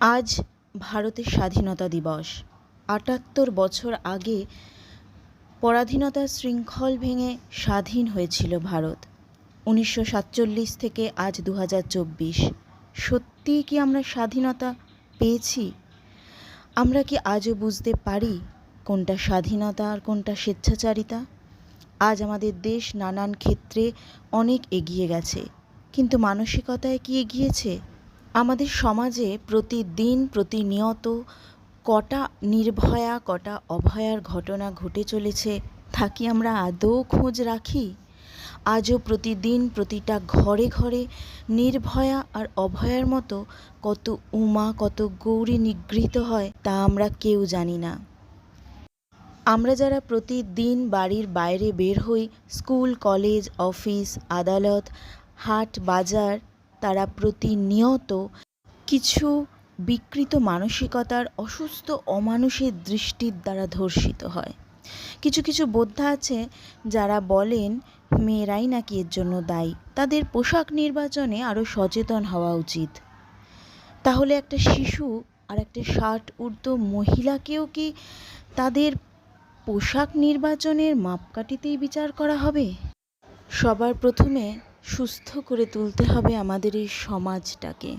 আজ ভারতের স্বাধীনতা দিবস। আটাত্তর বছর আগে পরাধীনতার শৃঙ্খল ভেঙে স্বাধীন হয়েছিল ভারত। উনিশশো সাতচল্লিশ থেকে আজ দু হাজার চব্বিশ। সত্যিই কি আমরা স্বাধীনতা পেয়েছি? আমরা কি আজও বুঝতে পারি কোনটা স্বাধীনতা আর কোনটা স্বেচ্ছাচারিতা? আজ আমাদের দেশ নানান ক্ষেত্রে অনেক এগিয়ে গেছে, কিন্তু মানসিকতায় কি এগিয়েছে? আমাদের সমাজে প্রতিদিন প্রতিনিয়ত কটা নির্ভয়া, কটা অভয়ার ঘটনা ঘটে চলেছে, তা কি আমরা আদৌ খোঁজ রাখি? আজও প্রতিদিন প্রতিটা ঘরে ঘরে নির্ভয়া আর অভয়ার মতো কত উমা, কত গৌরী নিগৃহীত হয়, তা আমরা কেউ জানি না। আমরা যারা প্রতিদিন বাড়ির বাইরে বের হই, স্কুল, কলেজ, অফিস, আদালত, হাট, বাজার তারা প্রতিনিয়ত কিছু বিকৃত মানসিকতার, অসুস্থ, অমানুষের দৃষ্টির দ্বারা ধর্ষিত হয়। কিছু কিছু বোদ্ধা আছে যারা বলেন, মেয়েরাই নাকি এর জন্য দায়ী। তাদের পোশাক নির্বাচনে আরও সচেতন হওয়া উচিত। তাহলে একটা শিশু আর একটা ষাট ঊর্ধ্ব মহিলাকেও কি তাদের পোশাক নির্বাচনের মাপকাঠিতেই বিচার করা হবে? সবার প্রথমে সুস্থ করে তুলতে হবে আমাদের এই সমাজটাকে।